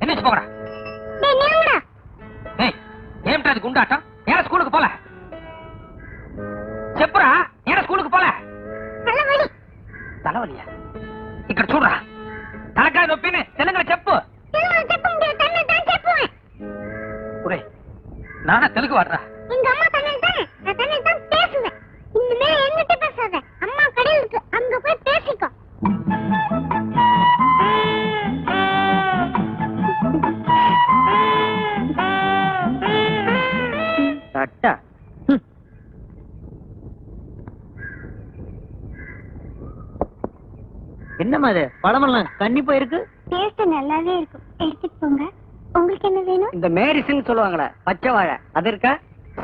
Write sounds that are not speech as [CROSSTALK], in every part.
என்ன ஏன்டா அது குண்டாட்டம் ஏன் ஸ்கூலுக்கு போல? పడవలయ్యా ఇక్కడ చూడరా. తలకాయ నొప్పిని తెలుగులో చెప్పు. ఒరే నాన్న తెలుగు వాడరా. என்னம்மா அது பழமெல்லாம் கண்டிப்பா இருக்கு டேஸ்ட் நல்லாவே இருக்கும். எடுத்துட்டு போங்க. உங்களுக்கு என்ன வேணும்? இந்த மேரிஸ்ன்னு சொல்லுவாங்களே பச்சை வாழை. அது இருக்கா?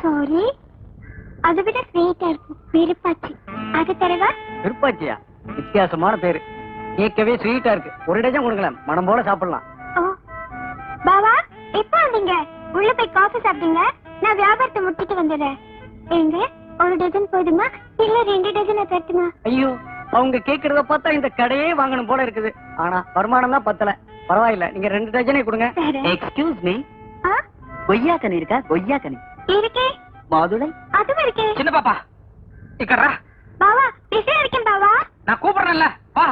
சாரி அதை விட ஸ்வீட்டா இருக்கும். விருப்பாச்சி அது தரவா? விருப்பாச்சியா வித்தியாசமான பேரு. கேட்கவே ஸ்வீட்டா இருக்கு. ஒரு டஜன் கொடுங்களேன். மனம் போல சாப்பிடலாம். ஓ. பாவா எப்போ வந்தீங்க? உள்ள போய் காஃபி சாப்பிட்டீங்க நான் வியாபாரத்தை முடிச்சிட்டு வந்துடுறேன் ஏங்க ஒரு டஜன் போதுமா? இல்ல ரெண்டு டஜன் தட்டுமா ஐயோ அவங்க கேக்குறத பார்த்தா இந்த கடையே வாங்கணும் போல இருக்குது. ஆனா வருமானம் தான் பத்தல. பரவாயில்ல நீங்க ரெண்டு டஜனே கொடுங்க. எக்ஸ்கியூஸ் மீ கொய்யா கனி இருக்கா? கொய்யா கனி இருக்கே. மாதுளை. அதுவும் இருக்கே. சின்ன பாப்பா இக்கறா பாவா பிஸியா இருக்கேன் பாவா. நான் கூப்பிடுறேன்ல வா.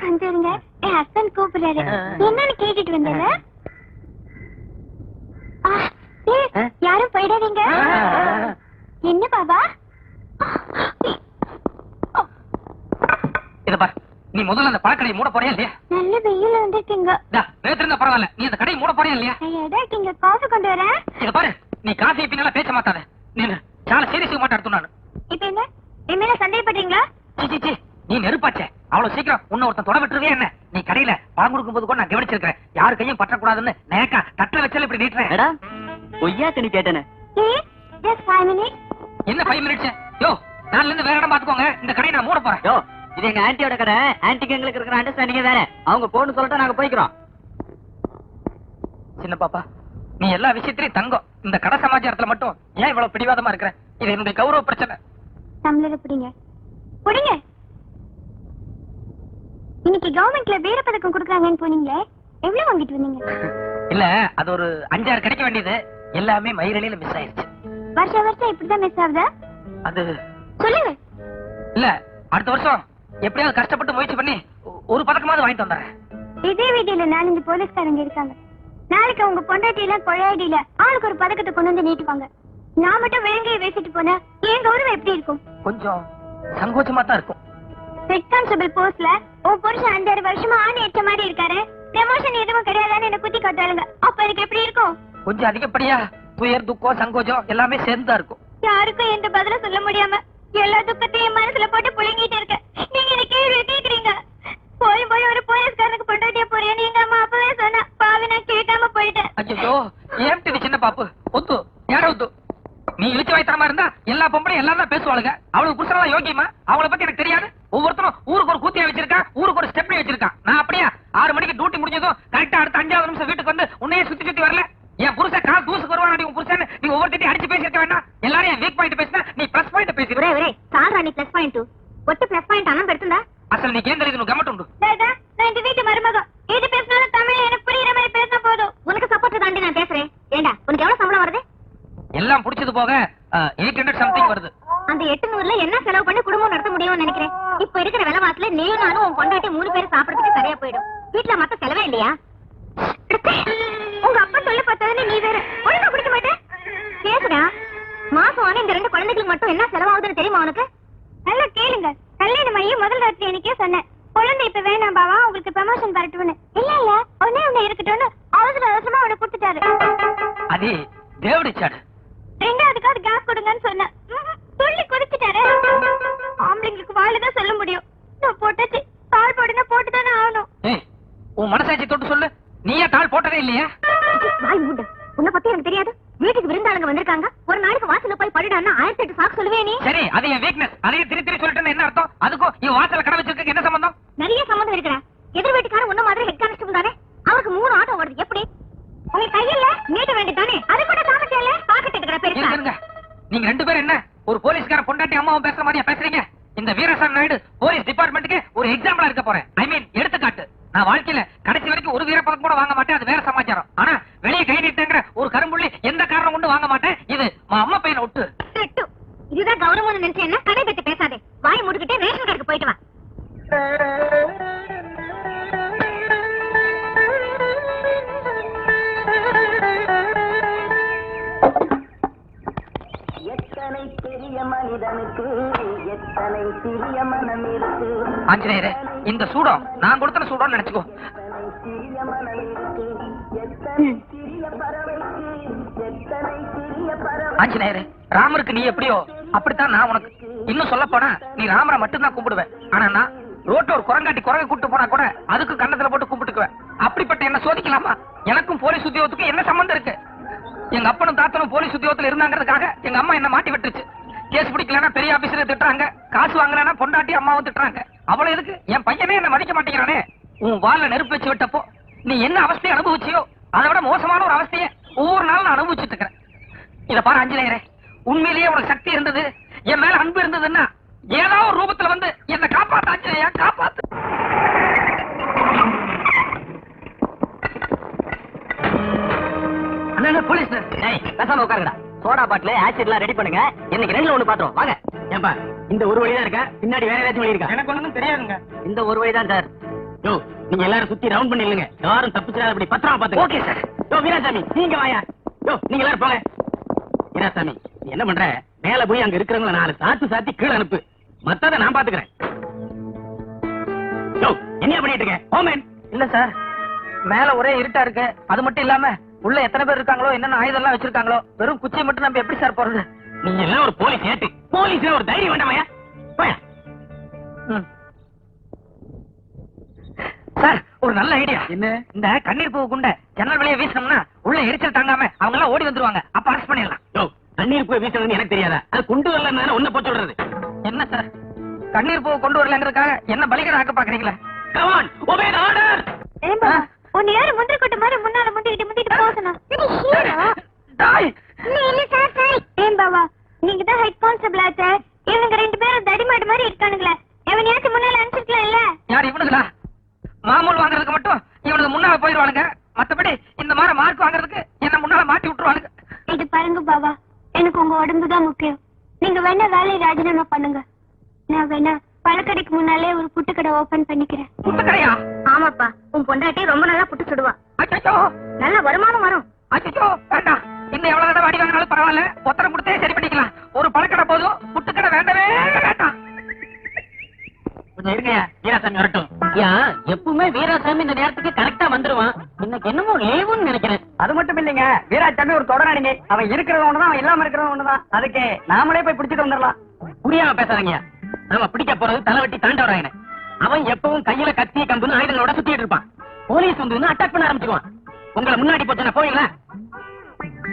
கொஞ்சம் என் ஹஸ்பண்ட் கூப்பிடுறாரு. என்னன்னு கேட்டுட்டு வந்தேன்? ஆ? யாரும் போயிடாதீங்க. என்ன பாபா இத பாரு. நீ முதல்ல அந்த பழக்கடையை மூட போறியா இல்லையா? நல்ல வெயில் வந்துருக்கீங்க டா, நேத்து இருந்தா பரவாயில்ல. நீ அந்த கடையை மூட போறியா இல்லையா? இருக்கீங்க காஃபி கொண்டு வரேன். இத பாரு. நீ காசை பின்னால பேச மாட்டாத நீ சால சீரியஸுக்கு மாட்டாடுத்து நானு. இப்ப என்ன? என் மேல சீ, சீ. நீ நெருப்பாச்சே. அவ்வளவு சீக்கிரம் உன்ன ஒருத்தன் தொட விட்டுருவே என்ன? நீ கடையில பணம் கொடுக்கும் போது கூட நான் கவனிச்சிருக்கேன் யாரு கையும் பற்றக்கூடாதுன்னு நேக்கா தட்டுல வச்சால இப்படி நீட்டுறேன். கொய்யா கனி கேட்டேனே. ப்ளீஸ் ஜஸ்ட் ஃபைவ் மினிட்ஸ் என்ன ஃபைவ் மினிட்ஸ் யோ நாளைல இருந்து வேற இடம் பாத்துக்கோங்க இந்த கடையை நான் மூட போறேன். யோ இது எங்க ஆன்ட்டியோட கடை. ஆன்ட்டிக்கு எங்களுக்கு இருக்கிற அண்டர்ஸ்டாண்டிங் வேற. அவங்க போன்னு சொல்லிட்டு நாங்க போய்க்கிறோம். சின்ன பாப்பா நீ எல்லா விஷயத்திலயும் தங்கம். இந்த கடை சமாச்சாரத்துல மட்டும் ஏன் இவ்வளவு பிடிவாதமா இருக்கிற? இது என்னுடைய கௌரவ பிரச்சனை. தமிழரை பிடிங்க. பிடிங்க. இன்னைக்கு கவர்மெண்ட்ல வீர பதக்கம் கொடுக்குறாங்கன்னு போனீங்களே எவ்வளவு வாங்கிட்டு வந்தீங்க? [LAUGHS] இல்ல அது ஒரு அஞ்சாறு கிடைக்க வேண்டியது. எல்லாமே மயிரலியில மிஸ் ஆயிருச்சு. வருஷம் வருஷம் இப்படிதான் மிஸ் ஆகுதா? அது சொல்லுங்க. இல்ல அடுத்த வருஷம் எப்படியாவது கஷ்டப்பட்டு முயற்சி பண்ணி ஒரு பதக்கமாவது வாங்கிட்டு வந்துடுறேன் இதே வீதியில நாலஞ்சு போலீஸ்காரங்க இருக்காங்க. நாளைக்கு உங்க பொண்டாட்டியில கொழையடியில ஆளுக்கு ஒரு பதக்கத்தை கொண்டு வந்து நீட்டுவாங்க. நான் மட்டும் வேங்கையை பேசிட்டு போனா என் கௌரவம் எப்படி இருக்கும்? கொஞ்சம் சங்கோச்சமா தான் இருக்கும். ஹெட் கான்ஸ்டபிள் போஸ்ட்ல உன் புருஷன் அஞ்சாறு வருஷமா ஆணி ஏற்ற மாதிரி இருக்காரு. ப்ரமோஷன் எதுவும் கிடையாதுன்னு என்ன குத்தி காட்டுறாங்க அப்ப எனக்கு எப்படி இருக்கும்? கொஞ்சம் அதிகப்படியா துயர் துக்கம் சங்கோஜம் எல்லாமே சேர்ந்தா இருக்கும். யாருக்கும் எந்த பதிலும் சொல்ல முடியாம எல்லா துக்கத்தையும் மனசுல போட்டு புழுங்கிட்டு இருக்க. நீங்க இந்த கேள்வி கேக்குறீங்க போய் போய் ஒரு போலீஸ்காரனுக்கு பொண்டாட்டிய போறேன்னு எங்க அம்மா அப்பவே சொன்னா. பாவி நான் கேட்காம போயிட்டேன். ஐயோ ஏன் இது சின்ன பாப்பு? ஒத்து யார ஒத்து. நீ இழுச்சு வைத்தரமா இருந்தா எல்லா பொம்பளையும் எல்லாரும் தான் பேசுவாளுங்க. அவளுக்கு புருஷனெல்லாம் யோகியமா அவளை பத்தி எனக்கு தெரியாது. ஒவ்வொருத்தரும் ஊருக்கு ஒரு கூத்தியா வச்சிருக்கான் ஊருக்கு ஒரு ஸ்டெப்னி வச்சிருக்கான் நான் அப்படியா ஆறு மணிக்கு டியூட்டி முடிஞ்சதும் கரெக்டா அடுத்த அஞ்சாவது நிமிஷம் வீட்டுக்கு வந்து உன்னையே சுத்தி சுத்தி வரல. என் புருஷன் கால் தூசுக்கு வருவான் நீ உன் புருஷன் நீ ஒவ்வொருத்தையும் அடிச்சு பேசிருக்க வேண்டாம் எல்லாரும் என் வீக் பாயிண்ட் பேசினா நீ பிளஸ் பாயிண்ட் பேசிடுற ஒரே சால்ரா நீ பிளஸ் பாயிண்ட் ஒட்டு பிளஸ் பாயிண்ட் அண்ணன் நீ கேந்திர இது கமெண்ட் உண்டு. தாதா நான் இந்த வீட்டு மருமகம் எது பேசினாலும் தமிழ் எனக்கு புரியுற மாதிரி பேசினா போதும். உனக்கு சப்போர்ட் தாண்டி நான் பேசுறேன். ஏண்டா உனக்கு எவ்வளவு சம்பளம் வருது? எல்லாம் புடிச்சது போக எயிட் ஹண்ட்ரட் சம்திங் வருது. அந்த எட்டு நூறுல என்ன செலவு பண்ணி குடும்பம் நடத்த முடியும்னு நினைக்கிறேன்? இப்ப இருக்கிற விலைவாசில நீயும் நானும் உன் பொண்டாட்டி மூணு பேர் சாப்பிடறதுக்கு சரியா போயிடும். வீட்டுல மத்த செலவே இல்லையா உங்க அப்பா சொல்ல பார்த்ததுன்னு நீ வேற ஒழுங்கா குடிக்க மாட்டேன் பேசுடா மாசம் ஆன இந்த ரெண்டு குழந்தைகளுக்கு மட்டும் என்ன செலவாகுதுன்னு தெரியுமா உனக்கு? நல்லா கேளுங்க. கல்யாணம் ஆகி முதல் ராத்திரி எனக்கே சொன்னேன். குழந்தை இப்ப வேணாம் பாவா உங்களுக்கு ப்ரமோஷன் வரட்டும்னு. இல்ல இல்ல ஒன்னே ஒண்ணு இருக்கட்டும்னு. அவசர அவசரமா அவனை கொடுத்துட்டாரு அது தேவடிச்சாடு ரெண்டாவதுக்காவது கேஸ் கொடுங்கன்னு சொன்னேன். துள்ளி குதிச்சுட்டாரு ஆம்பளைங்களுக்கு வாயில சொல்ல முடியும். நான் போட்டாச்சு. தாள் போடுனா போட்டுதானே ஆகணும். ஏய் உன் மனசாட்சி தொட்டு சொல்லு. நீயே தாள் போட்டதே இல்லையா? நீ? சரி அது என் வீக்னஸ் அதையும் திரு திரு சொல்லிட்டு என்ன அர்த்தம்? அதுக்கும் இவன் வாசல கடை வச்சிருக்க என்ன சம்பந்தம்? நிறைய சம்பந்தம் இருக்குடா. எதிர் வீட்டுக்காரன் உன்ன மாதிரி ஹெட் கான்ஸ்டபிள் தானே அவருக்கு மூணு ஆட்டோ வருது எப்படி? உங்க கையில நீட்ட வேண்டி தானே அது கூட சாமத்தியால பாக்கெட் எடுக்கிற பெருசா. நீங்க ரெண்டு பேரும் என்ன? ஒரு போலீஸ்கார பொண்டாட்டி அம்மாவும் பேசுற மாதிரியா பேசுறீங்க? இந்த வீரசாமி நாயுடு போலீஸ் டிபார்ட்மெண்ட்டுக்கு ஒரு எக்ஸாம்பிளா இருக்க போறேன். ஆஞ்சநேயரே இந்த சூடம் நான் கொடுத்த சூடம் நினைச்சுக்கோ. ஆஞ்சநேயரே ராமருக்கு நீ எப்படியோ அப்படித்தான் நான் உனக்கு. இன்னும் சொல்ல போனா நீ ராமரை மட்டும்தான் கும்பிடுவேன். ஆனா நான் ரோட்ல ஒரு குரங்காட்டி குரங்கை கூட்டு போனா கூட அதுக்கு கண்ணத்துல போட்டு கும்பிட்டுக்குவேன். அப்படிப்பட்ட என்ன சோதிக்கலாமா? எனக்கும் போலீஸ் உத்தியோகத்துக்கும் என்ன சம்பந்தம் இருக்கு? எங்க அப்பனும் தாத்தனும் போலீஸ் உத்தியோகத்துல இருந்தாங்கிறதுக்காக எங்க அம்மா என்ன மாட்டி விட்டுருச்சு. கேஸ் பிடிக்கலன்னா பெரிய ஆபீசரை திட்டுறாங்க. காசு வாங்கலன்னா பொண்டாட்டி அம்மாவும் திட்டுறாங்க. அவ்வளவு எதுக்கு? என் பையனே என்ன மதிக்க மாட்டேங்கிறானே. உன் வாழ்ல நெருப்பு வச்சு விட்டப்போ நீ என்ன அவஸ்தையை அனுபவிச்சியோ அதை விட மோசமான ஒரு அவஸ்தையை ஒவ்வொரு நாளும் நான் அனுபவிச்சுட்டு இருக்கிறேன். இத பாரு அஞ்சலேயரே. உண்மையிலேயே உனக்கு சக்தி இருந்தது என் மேல அன்பு இருந்ததுன்னா ஏதோ ஒரு ரூபத்துல வந்து என்ன காப்பாத்து அஞ்சலையா காப்பாத்து. போலீஸ் பேசாம உட்காருங்கடா. சோடா பாட்டில் ஆசிட் எல்லாம் ரெடி பண்ணுங்க. இன்னைக்கு ரெண்டுல ஒண்ணு பாத்துறோம் வாங்க. ஏன்பா இந்த ஒரு வழி தான் இருக்கா பின்னாடி வேற ஏதாச்சும் வழி இருக்கா? எனக்கு ஒண்ணும் தெரியாதுங்க. இந்த ஒரு வழி தான் சார் யோ நீங்க எல்லாரும் சுத்தி ரவுண்ட் பண்ணி இல்லங்க யாரும் தப்பிச்சிடாத அப்படி பத்திரமா பாத்துங்க. ஓகே சார் யோ வீராசாமி நீங்க வாயா. யோ நீங்க எல்லாரும் போங்க. வீராசாமி நீ என்ன பண்ற? மேல போய் அங்க இருக்கிறவங்கள நாலு சாத்து சாத்தி கீழே அனுப்பு. மத்தத நான் பாத்துக்கிறேன். யோ என்ன பண்ணிட்டு இருக்க? ஓமேன் இல்ல சார் மேல ஒரே இருட்டா இருக்கு. அது மட்டும் இல்லாம உள்ள எத்தனை பேர் இருக்காங்களோ என்னென்ன ஆயுதம் எல்லாம் வச்சிருக்காங்களோ வெறும் குச்சியை மட்டும் நம்ம எப்படி சார் போறது? நீங்க எல்லாம் ஒரு போலீஸ் ஏட்டு. போலீஸ் ஒரு தைரியம் வேண்டாமையா. சார் ஒரு நல்ல ஐடியா. என்ன? இந்த கண்ணீர் பூ குண்ட ஜன்னல் வெளியே வீசினோம்னா உள்ள எரிச்சல் தாங்காம அவங்க எல்லாம் ஓடி வந்துருவாங்க. அப்ப அரெஸ்ட் பண்ணிடலாம். யோ தண்ணீர் போய் வீசணும்னு எனக்கு தெரியாதா? அது கொண்டு வரலன்னு ஒன்ன போய் சொல்றது என்ன சார்? கண்ணீர் பூ கொண்டு வரலங்கிறதுக்காக என்ன பலிகடை ஆக்க பாக்குறீங்களா Come on, obey the order. ஏம்பா. உன்னை யாரு முந்திரி கொட்ட மாதிரி முன்னால முந்திக்கிட்டு முந்திட்டு சார் சார் ஏன் பாவா நீங்க தான் ஹெட் கான்ஸ்டபிள் ஆச்சே ஒரு தொடராணிங்க அவன் இருக்கிறது ஒண்ணுதான் அவன் இல்லாம இருக்கிறது ஒண்ணுதான். அதுக்கு நாமளே போய் பிடிச்சிட்டு வந்துடலாம். புரியாம பேசாதீங்க. நாம பிடிக்க போறது தலைவட்டி தாண்டவராயன அவன் எப்பவும் கையில கத்தி கம்புன்னு ஆயுதங்களோட சுத்திட்டு இருப்பான். போலீஸ் வந்து அட்டாக் பண்ண ஆரம்பிச்சுக்குவான் உங்களை முன்னாடி போச்சுன்னா போவீங்களா?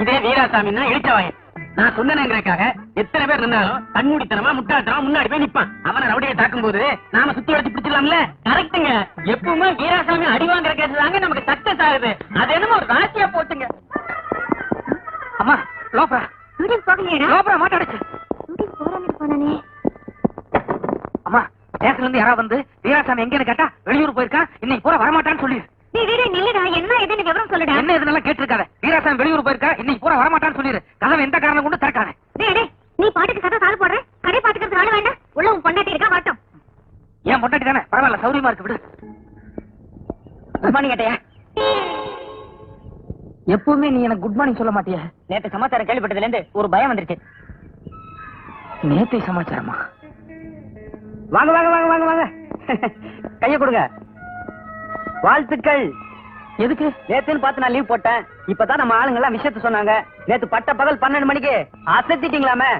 இதே வீராசாமின்னா இழிச்சவாயன் நான் சொன்னேங்கிறதுக்காக எத்தனை பேர் இருந்தாலும் கண்மூடித்தனமா முட்டாள்தனமா முன்னாடி போய் நிப்பான். அவனை ரவுடியை தாக்கும் போது நாம சுத்தி வச்சு பிடிச்சிடலாம்ல? கரெக்டுங்க எப்பவுமே வீராசாமி அடிவாங்கிற கேட்டு தாங்க நமக்கு சக்சஸ் ஆகுது. அது என்னமோ ஒரு ராசியா போட்டுங்க அம்மா லோப்ரா. ஷூட்டிங் போகலையடா? லோப்ரா மாட்டாடுச்சு ஷூட்டிங் போறானே போனானே அம்மா ஸ்டேஷன்ல இருந்து யாராவது வந்து வீராசாமி எங்கன்னு கேட்டா வெளியூர் போயிருக்கான் இன்னைக்கு பூரா வரமாட்டான்னு சொல்லி. நீ வீடு நில்லுடா. என்ன ஏதுன்னு விவரம் சொல்லுடா. என்ன இதெல்லாம் கேட்டிருக்காத. வீராசாமி வெளியூர் போயிருக்கா இன்னைக்கு பூரா வரமாட்டான்னு சொல்லிடு கதவை எந்த காரணம் கொண்டு திறக்காத டேய் டேய் நீ பாட்டுக்கு கதை சால் போடுற கடை பாத்துக்கிறது ஆள வேண்டாம் உள்ள உன் பொண்டாட்டி இருக்கா வரட்டும் ஏன் பொண்டாட்டி தானே பரவாயில்ல சௌரியமா இருக்கு விடு குட் மார்னிங் ஏட்டையா எப்பவுமே நீ எனக்கு குட் மார்னிங் சொல்ல மாட்டியா? நேத்து சமாச்சாரம் கேள்விப்பட்டதுல இருந்து ஒரு பயம் வந்துருச்சு. நேத்தை சமாச்சாரமா? வாங்க வாங்க வாங்க வாங்க வாங்க. கைய கொடுங்க. வாழ்த்துக்கள். எதுக்கு? நேத்துன்னு பார்த்து நான் லீவ் போட்டேன். இப்பதான் நம்ம ஆளுங்க எல்லாம் விஷயத்த சொன்னாங்க. நேத்து பட்ட பகல் பன்னெண்டு மணிக்கு. அசத்திட்டீங்களாமே.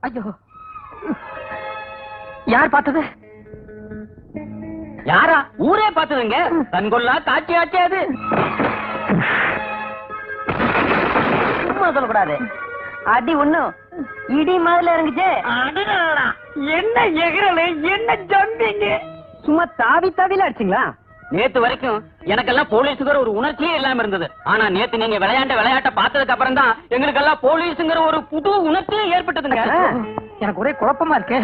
ஐயோ. யார் பார்த்தது? யாரா? ஊரே பார்த்ததுங்க கண்கொள்ளா காட்சி ஆட்சி அது. சும்மா சொல்லக்கூடாது. அடி ஒண்ணும் இடி மாதிரில இருந்துச்சு என்ன எகிறல? என்ன ஜம்பிங்க? சும்மா தாவி தாவில அடிச்சிங்களா? நேத்து வரைக்கும் எனக்கெல்லாம் போலீஸுங்கிற ஒரு உணர்ச்சியே இல்லாம இருந்தது. ஆனா நேத்து நீங்க விளையாண்ட விளையாட்ட பார்த்ததுக்கு அப்புறம் தான் எங்களுக்கெல்லாம் போலீஸுங்கிற ஒரு புது உணர்ச்சியே ஏற்பட்டதுங்க. எனக்கு ஒரே குழப்பமா இருக்கு.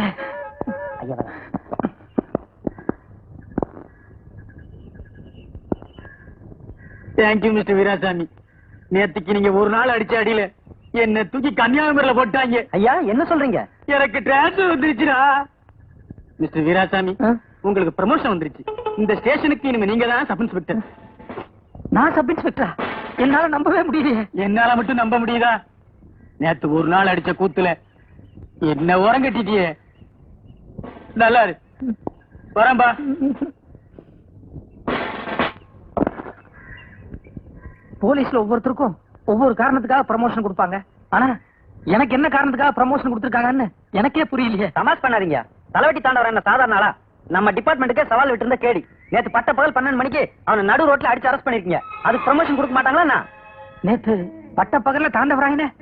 தேங்க்யூ மிஸ்டர் வீராசாமி நேத்துக்கு நீங்க ஒரு நாள் அடிச்ச அடியில என்ன தூக்கி கன்னியாகுமரியில போட்டாங்க. ஐயா என்ன சொல்றீங்க? எனக்கு டிரான்ஸ்ஃபர் வந்துருச்சுடா. மிஸ்டர் வீராசாமி? உங்களுக்கு ப்ரமோஷன் வந்துருச்சு. இந்த ஸ்டேஷனுக்கு இனிமே நீங்க தான் சப் இன்ஸ்பெக்டர் நான் சப் இன்ஸ்பெக்டரா என்னால நம்பவே முடியலையே. என்னால மட்டும் நம்ப முடியுதா? நேத்து ஒரு நாள் அடிச்ச கூத்துல என்ன உரம் கட்டிட்டியே நல்லா இரு. வரம்பா போலீஸ்ல ஒவ்வொருத்தருக்கும் ஒவ்வொரு காரணத்துக்காக ப்ரமோஷன் கொடுப்பாங்க. ஆனா எனக்கு என்ன காரணத்துக்காக ப்ரமோஷன் கொடுத்திருக்காங்கன்னு எனக்கே புரியலையே. தமாஷ் பண்ணாதீங்க. தலைவட்டி தாண்டவர் என்ன சாதாரண ஆளா? நம்ம டிபார்ட்மெண்ட்டுக்கே சவால் விட்டு இருந்த கேடி. நேத்து பட்ட பகல் பன்னெண்டு மணிக்கு அவனை நடு ரோட்ல அடிச்சு அரெஸ்ட் பண்ணிருக்கீங்க. அதுக்கு ப்ரமோஷன் கொடுக்க மாட்டாங்களா? நேத்து பட்ட பகல்ல தாண்டவராயின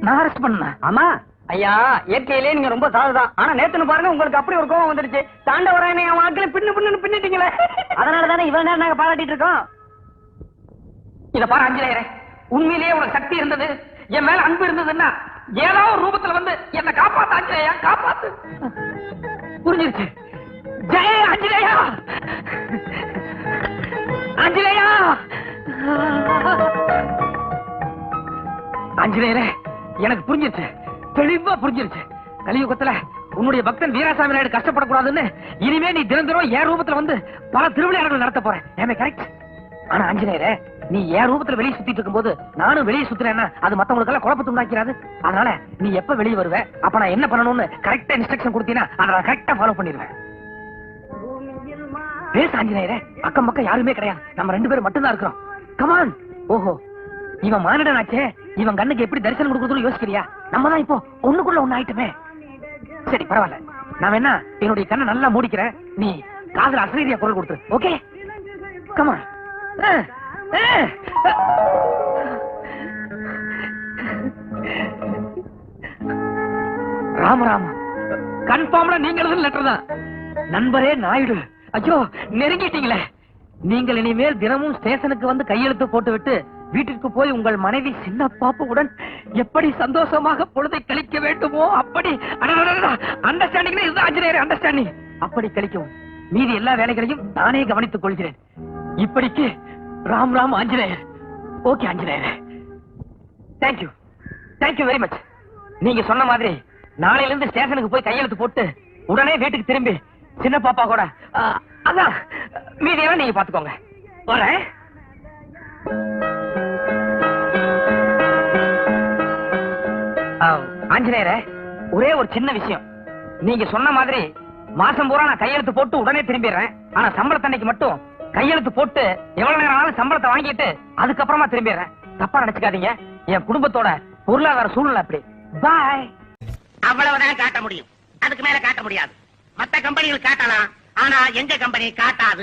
நான் அரெஸ்ட் பண்ணேன்? ஆமா. ஐயா இயற்கையிலே நீங்க ரொம்ப சாதுதான். ஆனா நேத்துன்னு பாருங்க உங்களுக்கு அப்படி ஒரு கோவம் வந்துருச்சு தாண்டவராயனை அவன் ஆட்களை பின்னு பின்னு பின்னிட்டீங்களே. [LAUGHS] அதனால தானே இவ்வளவு நேரம் நாங்க பாராட்டிட்டு இருக்கோம். இத பாரு அஞ்சலேயரே உண்மையிலேயே உனக்கு சக்தி இருந்தது என் மேல அன்பு இருந்ததுன்னா ஏதோ ஒரு ரூபத்துல வந்து என்ன காப்பாத்து அஞ்சலேயா காப்பாத்து. புரிஞ்சிருச்சு? ஜெய அஞ்சலேயா! அஞ்சலேயா! அஞ்சலேயரே எனக்கு புரிஞ்சிருச்சு தெளிவா புரிஞ்சிருச்சு. கலியுகத்துல உன்னுடைய பக்தன் வீராசாமி நாயுடு கஷ்டப்படக்கூடாதுன்னு இனிமே நீ தினம் என் ரூபத்துல வந்து பல திருவிளையாடல்கள் நடத்த போற ஏமே கரெக்ட் ஆனா ஆஞ்சநேயரே நீ என் ரூபத்துல வெளியே சுத்திட்டு இருக்கும்போது நானும் வெளியே சுத்துறேன்னா அது மத்தவங்களுக்கு எல்லாம் குழப்பத்தை உண்டாக்கிறாது அதனால நீ எப்ப வெளியே வருவ? அப்ப நான் என்ன பண்ணணும்னு கரெக்டா இன்ஸ்ட்ரக்ஷன் கொடுத்தீங்கன்னா அதை நான் கரெக்டா ஃபாலோ பண்ணிடுவேன். பேச ஆஞ்சநேயரே. அக்கம் பக்கம் யாருமே கிடையாது. நம்ம ரெண்டு பேரும் மட்டும்தான் இருக்கிறோம். கமான் ஓஹோ. இவன் மானிடனாச்சே. இவன் கண்ணுக்கு எப்படி தரிசனம் கொடுக்குறதுன்னு யோசிக்கிறியா? நம்ம தான் இப்போ ஒண்ணுக்குள்ள ஒண்ணு ஆயிட்டுமே சரி பரவாயில்ல. நான் வேணா என்னுடைய கண்ணை நல்லா மூடிக்கிறேன். நீ காதல் அசரீதியா குரல் கொடுத்துரு. Okay come on Rama Rama. கன்ஃபார்ம்ல நீங்க எழுதுன லெட்டர் தான். நண்பரே நாயுடு. ஐயோ நெருங்கிட்டீங்களே. நீங்கள் இனிமேல் தினமும் ஸ்டேஷனுக்கு வந்து கையெழுத்து போட்டு விட்டு வீட்டிற்கு போய் உங்கள் மனைவி சின்ன பாப்புடன் எப்படி சந்தோஷமாக பொழுதை கழிக்க வேண்டுமோ அப்படி அண்டர்ஸ்டாண்டிங் இதுதான் ஆஞ்சநேயர் அண்டர்ஸ்டாண்டிங் அப்படி கழிக்கவும். மீதி எல்லா வேலைகளையும் நானே கவனித்துக் கொள்கிறேன். இப்படிக்கு Ram Ram Anjaneyar. Okay Anjaneyar. Thank you thank you very much நீங்க சொன்ன மாதிரி நாளையில இருந்து ஸ்டேஷனுக்கு போய் கையெழுத்து போட்டு உடனே வீட்டுக்கு திரும்பி சின்ன பாப்பா கூட அதான் மீதியெல்லாம் நீங்க பாத்துக்கோங்க வரேன். ஆ, ஆஞ்சநேயரே ஒரே ஒரு சின்ன விஷயம். நீங்க சொன்ன மாதிரி மாசம் பூரா நான் கையெழுத்து போட்டு உடனே திரும்பிடுறேன். ஆனா சம்பளத்தன்னைக்கு மட்டும் கையெழுத்து போட்டு எவ்வளவு நேரம் ஆனாலும் சம்பளத்தை வாங்கிட்டு அதுக்கப்புறமா திரும்பிடுறேன். தப்பா நினைச்சுக்காதீங்க. என் குடும்பத்தோட பொருளாதார சூழ்நிலை அப்படி. பாய் அவ்வளவுதான் காட்ட முடியும். அதுக்கு மேல காட்ட முடியாது. மத்த கம்பெனிகள் காட்டலாம். ஆனா எங்க கம்பெனி காட்டாது?